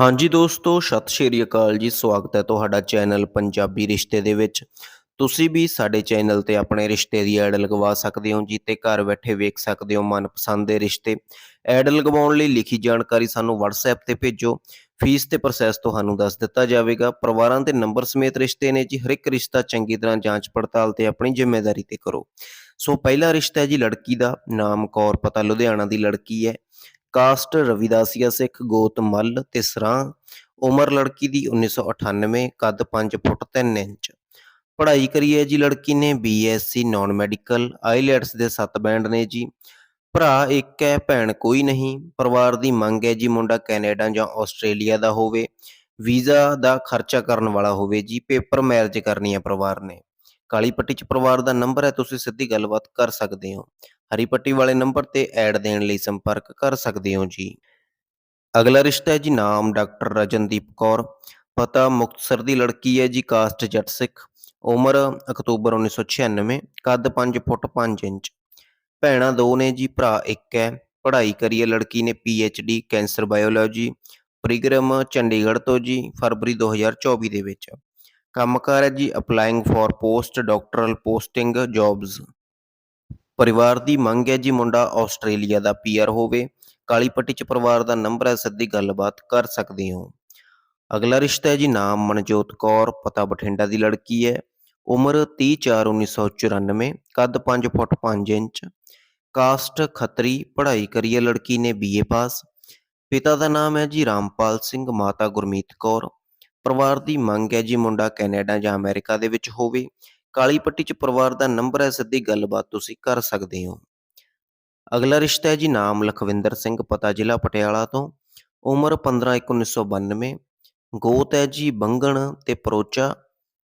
ਹਾਂਜੀ ਦੋਸਤੋ, ਸਤਿ ਸ਼੍ਰੀ ਅਕਾਲ ਜੀ। ਸਵਾਗਤ ਹੈ ਤੁਹਾਡਾ ਚੈਨਲ ਪੰਜਾਬੀ ਰਿਸ਼ਤੇ ਦੇ ਵਿੱਚ। ਤੁਸੀਂ ਵੀ ਸਾਡੇ ਚੈਨਲ ਤੇ ਆਪਣੇ ਰਿਸ਼ਤੇ ਦੀ ਐਡ ਲਗਵਾ ਸਕਦੇ ਹੋ ਜੀ ਤੇ ਘਰ ਬੈਠੇ ਵੇਖ ਸਕਦੇ ਹੋ ਮਨਪਸੰਦ ਦੇ ਰਿਸ਼ਤੇ। ਐਡ ਲਗਵਾਉਣ ਲਈ ਲਿਖੀ ਜਾਣਕਾਰੀ ਸਾਨੂੰ WhatsApp ਤੇ ਭੇਜੋ। ਫੀਸ ਤੇ ਪ੍ਰੋਸੈਸ ਤੁਹਾਨੂੰ ਦੱਸ ਦਿੱਤਾ ਜਾਵੇਗਾ। ਪਰਿਵਾਰਾਂ ਦੇ ਨੰਬਰ ਸਮੇਤ ਰਿਸ਼ਤੇ ਨੇ ਜੀ। ਹਰ ਇੱਕ ਰਿਸ਼ਤਾ ਚੰਗੀ ਤਰ੍ਹਾਂ ਜਾਂਚ ਪੜਤਾਲ ਤੇ ਆਪਣੀ ਜ਼ਿੰਮੇਵਾਰੀ ਤੇ ਕਰੋ। ਸੋ ਪਹਿਲਾ ਰਿਸ਼ਤਾ ਹੈ ਜੀ ਲੜਕੀ ਦਾ। ਨਾਮ, ਕੌਰ, ਪਤਾ ਲੁਧਿਆਣਾ ਦੀ ਲੜਕੀ ਹੈ। ਕਾਸਟ ਰਵਿਦਾਸੀਆ ਸਿੱਖ ਗੋਤ ਮੱਲ ਤੇ ਸਰਾਂ, ਉਮਰ ਲੜਕੀ ਦੀ 1998 ਕੱਦ 5 ਫੁੱਟ 3 ਇੰਚ। ਪੜ੍ਹਾਈ ਕਰੀ ਹੈ ਜੀ ਲੜਕੀ ਨੇ ਬੀਐਸਸੀ ਨਾਨ ਮੈਡੀਕਲ ਆਈਲੈਟਸ ਦੇ 7 ਬੈਂਡ ਨੇ ਜੀ। ਭਰਾ ਇੱਕ ਹੈ, ਭੈਣ ਕੋਈ ਨਹੀਂ। ਪਰਿਵਾਰ ਦੀ ਮੰਗ ਹੈ ਜੀ ਮੁੰਡਾ ਕੈਨੇਡਾ ਜਾਂ ਆਸਟ੍ਰੇਲੀਆ ਦਾ ਹੋਵੇ। ਵੀਜ਼ਾ ਦਾ ਖਰਚਾ ਕਰਨ ਵਾਲਾ ਹੋਵੇ ਜੀ। ਪੇਪਰ ਮੈਰਿਜ ਕਰਨੀ ਹੈ ਪਰਿਵਾਰ ਨੇ। ਕਾਲੀ ਪੱਟੀ ਚ ਪਰਿਵਾਰ ਦਾ ਨੰਬਰ ਹੈ, ਤੁਸੀਂ ਸਿੱਧੀ ਗੱਲਬਾਤ ਕਰ ਸਕਦੇ ਹੋ। ਹਰੀ ਪੱਟੀ ਵਾਲੇ ਨੰਬਰ ਤੇ ਐਡ ਦੇਣ ਲਈ ਸੰਪਰਕ ਕਰ ਸਕਦੇ ਹੋ ਜੀ। ਅਗਲਾ ਰਿਸ਼ਤਾ ਹੈ ਜੀ ਨਾਮ, ਡਾਕਟਰ ਰਜਨਦੀਪ ਕੌਰ। ਪਤਾ ਮੁਕਤਸਰ ਦੀ ਲੜਕੀ ਹੈ ਜੀ, ਕਾਸਟ ਜੱਟ ਸਿੱਖ। ਉਮਰ ਅਕਤੂਬਰ 1996 ਕੱਦ 5 ਫੁੱਟ 5 ਇੰਚ। ਭੈਣਾਂ ਦੋ ਨੇ ਜੀ, ਭਰਾ ਇੱਕ ਹੈ। ਪੜ੍ਹਾਈ ਕਰੀ ਹੈ, ਲੜਕੀ ਨੇ D cancer biology. Program Chandigarh ਤੋਂ ਜੀ, ਫਰਵਰੀ 2024 ਦੇ ਵਿੱਚ। ਕੰਮਕਾਰ ਹੈ ਜੀ applying for post doctoral posting jobs ਪਰਿਵਾਰ ਦੀ ਮੰਗ ਹੈ ਜੀ ਮੁੰਡਾ ਆਸਟ੍ਰੇਲੀਆ ਦਾ ਪੀਆਰ ਹੋਵੇ। ਕਾਲੀ ਪੱਟੀ ਚ ਪਰਿਵਾਰ ਦਾ ਨੰਬਰ ਹੈ, ਸਿੱਧੀ ਗੱਲਬਾਤ ਕਰ ਸਕਦੇ ਹੋ। ਅਗਲਾ ਰਿਸ਼ਤਾ ਹੈ ਜੀ ਨਾਮ ਮਨਜੋਤ ਕੌਰ, ਪਤਾ ਬਠਿੰਡਾ ਦੀ ਲੜਕੀ ਹੈ। ਉਮਰ 30/4/1994 ਕੱਦ 5 ਫੁੱਟ 5 ਇੰਚ। ਕਾਸਟ ਖੱਤਰੀ, ਪੜ੍ਹਾਈ ਕਰੀ ਹੈ, ਲੜਕੀ ਨੇ ਬੀਏ ਪਾਸ ਪਿਤਾ ਦਾ ਨਾਮ ਹੈ ਜੀ ਰਾਮਪਾਲ ਸਿੰਘ, ਮਾਤਾ ਗੁਰਮੀਤ ਕੌਰ। ਪਰਿਵਾਰ ਦੀ ਮੰਗ ਹੈ ਜੀ ਮੁੰਡਾ ਕੈਨੇਡਾ ਜਾਂ ਅਮਰੀਕਾ ਦੇ ਵਿੱਚ ਹੋਵੇ। ਕਾਲੀ ਪੱਟੀ ਚ ਪਰਿਵਾਰ ਦਾ ਨੰਬਰ ਹੈ, ਸਿੱਧੀ ਗੱਲਬਾਤ ਤੁਸੀਂ ਕਰ ਸਕਦੇ ਹੋ। ਅਗਲਾ ਰਿਸ਼ਤਾ ਹੈ ਜੀ ਨਾਮ ਲਖਵਿੰਦਰ ਸਿੰਘ, ਪਤਾ ਜ਼ਿਲ੍ਹਾ ਪਟਿਆਲਾ ਤੋਂ। ਉਮਰ 15/1/1992 ਗੋਤ ਹੈ ਜੀ ਬੰਗਣ ਤੇ ਪਰੋਚਾ।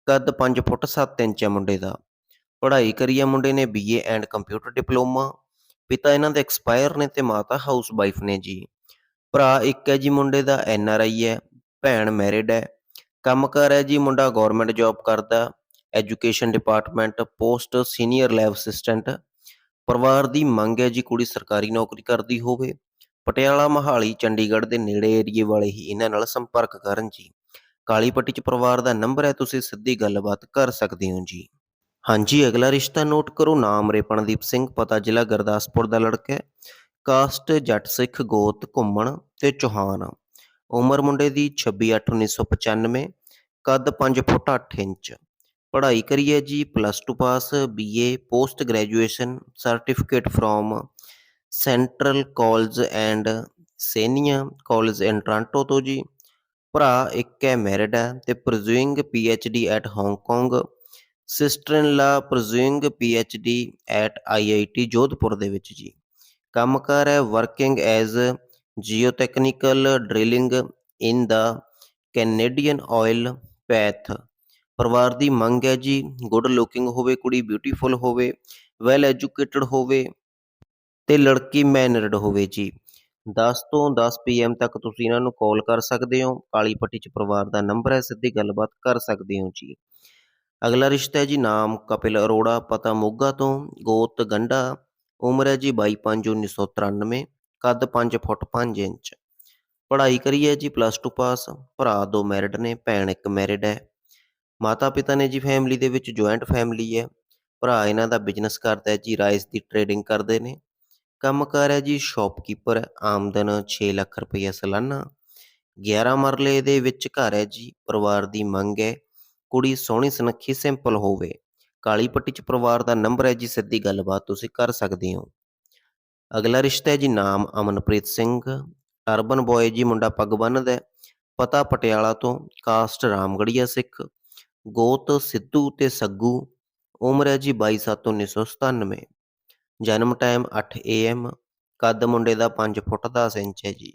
ਕੱਦ 5 ਫੁੱਟ 7 ਇੰਚ ਹੈ ਮੁੰਡੇ ਦਾ। ਪੜ੍ਹਾਈ ਕਰੀ ਹੈ ਮੁੰਡੇ ਨੇ ਬੀਏ ਐਂਡ ਕੰਪਿਊਟਰ ਡਿਪਲੋਮਾ। ਪਿਤਾ ਇਹਨਾਂ ਦੇ ਐਕਸਪਾਇਰ ਨੇ ਤੇ ਮਾਤਾ ਹਾਊਸ ਵਾਈਫ ਨੇ ਜੀ। ਭਰਾ ਇੱਕ ਹੈ ਜੀ ਮੁੰਡੇ ਦਾ ਐਨ ਆਰ ਆਈ ਹੈ। ਭੈਣ ਮੈਰਿਡ ਹੈ। ਕੰਮ ਕੰਮਕਾਰ ਹੈ ਜੀ, ਮੁੰਡਾ ਗਵਰਨਮੈਂਟ ਜੌਬ ਕਰਦਾ education department post senior lab assistant ਪਰਿਵਾਰ ਦੀ ਮੰਗ ਹੈ ਜੀ ਕੁੜੀ ਸਰਕਾਰੀ ਨੌਕਰੀ ਕਰਦੀ ਹੋਵੇ, ਪਟਿਆਲਾ, ਮਹਾਲੀ, ਚੰਡੀਗੜ੍ਹ ਦੇ ਨੇੜੇ ਏਰੀਏ ਵਾਲੇ ਹੀ ਇਹਨਾਂ ਨਾਲ ਸੰਪਰਕ ਕਰਨ ਜੀ। ਕਾਲੀ ਪੱਟੀ ਚ ਪਰਿਵਾਰ ਦਾ ਨੰਬਰ ਹੈ, ਤੁਸੀਂ ਸਿੱਧੀ ਗੱਲਬਾਤ ਕਰ ਸਕਦੇ ਹੋ ਜੀ। ਹਾਂਜੀ, ਅਗਲਾ ਰਿਸ਼ਤਾ ਨੋਟ ਕਰੋ, ਨਾਮ ਰੇਪਣਦੀਪ ਸਿੰਘ, ਪਤਾ ਜ਼ਿਲ੍ਹਾ ਗੁਰਦਾਸਪੁਰ ਦਾ ਲੜਕਾ ਹੈ। ਕਾਸਟ ਜੱਟ ਸਿੱਖ ਗੋਤ ਘੁੰਮਣ ਤੇ ਚੌਹਾਨ। ਉਮਰ ਮੁੰਡੇ ਦੀ 26/8/1995 ਕੱਦ 5 ਫੁੱਟ 8 ਇੰਚ। ਪੜ੍ਹਾਈ ਕਰੀ ਹੈ ਜੀ plus 2 pass BA post graduation certificate from central college and Seneca college in Toronto ਤੋਂ ਜੀ। ਭਰਾ ਇੱਕ ਹੈ ਮੈਰਿਡ ਹੈ ਤੇ pursuing D at Hong Kong sister in law pursuing D at IIT Jodhpur ਦੇ ਵਿੱਚ ਜੀ। ਕੰਮ ਕੰਮਕਾਰ ਹੈ working as geotechnical drilling in the Canadian oil path ਪਰਿਵਾਰ ਦੀ ਮੰਗ ਹੈ ਜੀ ਗੁੱਡ ਲੁਕਿੰਗ ਹੋਵੇ, ਕੁੜੀ ਬਿਊਟੀਫੁਲ ਹੋਵੇ ਵੈਲ ਐਜੂਕੇਟਡ ਹੋਵੇ ਤੇ ਲੜਕੀ ਮੈਨਰਡ ਹੋਵੇ ਜੀ। 10 ਤੋਂ 10 ਪੀਐਮ ਤੱਕ ਤੁਸੀਂ ਇਹਨਾਂ ਨੂੰ ਕਾਲ ਕਰ ਸਕਦੇ ਹੋ, ਕਾਲੀ ਪੱਟੀ ਚ ਪਰਿਵਾਰ ਦਾ ਨੰਬਰ ਹੈ, ਸਿੱਧੀ ਗੱਲਬਾਤ ਕਰ ਸਕਦੇ ਹੋ ਜੀ। ਅਗਲਾ ਰਿਸ਼ਤਾ ਹੈ ਜੀ, ਨਾਮ ਕਪਿਲ ਅਰੋੜਾ, ਪਤਾ ਮੋਗਾ ਤੋਂ, ਗੋਤ ਗੰਡਾ, ਉਮਰ ਹੈ ਜੀ 22/5/1993 ਕੱਦ 5 ਫੁੱਟ 5 ਇੰਚ। ਪੜ੍ਹਾਈ ਕਰੀ ਹੈ ਜੀ ਪਲੱਸ 2 ਪਾਸ, ਭਰਾ ਦੋ ਮੈਰਿਡ ਨੇ, ਭੈਣ ਇੱਕ ਮੈਰਿਡ ਹੈ। ਮਾਤਾ ਪਿਤਾ ਨੇ ਜੀ ਫੈਮਿਲੀ ਦੇ ਵਿੱਚ ਜੁਆਇੰਟ ਫੈਮਿਲੀ ਹੈ। ਭਰਾ ਇਹਨਾਂ ਦਾ ਬਿਜ਼ਨਸ ਕਰਦਾ ਹੈ ਜੀ ਰਾਈਸ ਦੀ ਟ੍ਰੇਡਿੰਗ ਕਰਦੇ ਨੇ। ਕੰਮ ਕੰਮਕਾਰ ਹੈ ਜੀ ਸ਼ਾਪਕੀਪਰ ਆਮਦਨ 6 ਲੱਖ ਰੁਪਏ ਸਾਲਾਨਾ। 11 ਮਰਲੇ ਦੇ ਵਿੱਚ ਘਰ ਹੈ ਜੀ, ਪਰਿਵਾਰ ਦੀ ਮੰਗ ਹੈ, ਕੁੜੀ ਸੋਹਣੀ ਸੁਨੱਖੀ ਸਿੰਪਲ ਹੋਵੇ। ਕਾਲੀ ਪੱਟੀ ਚ ਪਰਿਵਾਰ ਦਾ ਨੰਬਰ ਹੈ ਜੀ, ਸਿੱਧੀ ਗੱਲਬਾਤ ਤੁਸੀਂ ਕਰ ਸਕਦੇ ਹੋ। ਅਗਲਾ ਰਿਸ਼ਤਾ ਹੈ ਜੀ ਨਾਮ ਅਮਨਪ੍ਰੀਤ ਸਿੰਘ। ਅਰਬਨ ਬॉय ਜੀ ਮੁੰਡਾ ਪੱਗ ਬੰਨਦਾ ਪਤਾ ਪਟਿਆਲਾ ਤੋਂ ਕਾਸਟ ਰਾਮਗੜੀਆ ਸਿੱਖ। ਗੋਤ ਸਿੱਧੂ ਤੇ ਸੱਗੂ। ਉਮਰ ਹੈ ਜੀ 22/7/1997 ਜਨਮ ਟਾਈਮ 8 AM ਕੱਦ ਮੁੰਡੇ ਦਾ 5 ਫੁੱਟ 10 ਇੰਚ ਹੈ ਜੀ।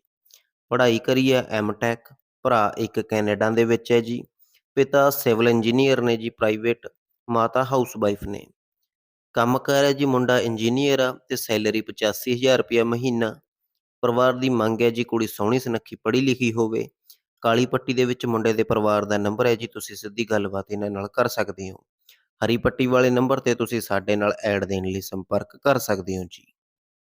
ਪੜ੍ਹਾਈ ਕਰੀ ਹੈ ਐਮਟੈਕ ਭਰਾ ਇੱਕ ਕੈਨੇਡਾ ਦੇ ਵਿੱਚ ਹੈ ਜੀ। ਪਿਤਾ ਸਿਵਲ ਇੰਜੀਨੀਅਰ ਨੇ ਜੀ ਪ੍ਰਾਈਵੇਟ ਮਾਤਾ ਹਾਊਸ ਵਾਈਫ ਨੇ। ਕੰਮ ਕਰ ਹੈ ਜੀ ਮੁੰਡਾ ਇੰਜੀਨੀਅਰ ਆ ਤੇ ਸੈਲਰੀ 85000 ਰੁਪਇਆ ਮਹੀਨਾ। ਪਰਿਵਾਰ ਦੀ ਮੰਗ ਹੈ ਜੀ ਕੁੜੀ ਸੋਹਣੀ ਸੁਨੱਖੀ ਪੜ੍ਹੀ ਲਿਖੀ ਹੋਵੇ। ਕਾਲੀ ਪੱਟੀ ਦੇ ਵਿੱਚ ਮੁੰਡੇ ਦੇ ਪਰਿਵਾਰ ਦਾ ਨੰਬਰ ਹੈ ਜੀ, ਤੁਸੀਂ ਸਿੱਧੀ ਗੱਲਬਾਤ ਇਹਨਾਂ ਨਾਲ ਕਰ ਸਕਦੇ ਹੋ। ਹਰੀ ਪੱਟੀ ਵਾਲੇ ਨੰਬਰ ਤੇ ਤੁਸੀਂ ਸਾਡੇ ਨਾਲ ਐਡ ਦੇਣ ਲਈ ਸੰਪਰਕ ਕਰ ਸਕਦੇ ਹੋ ਜੀ।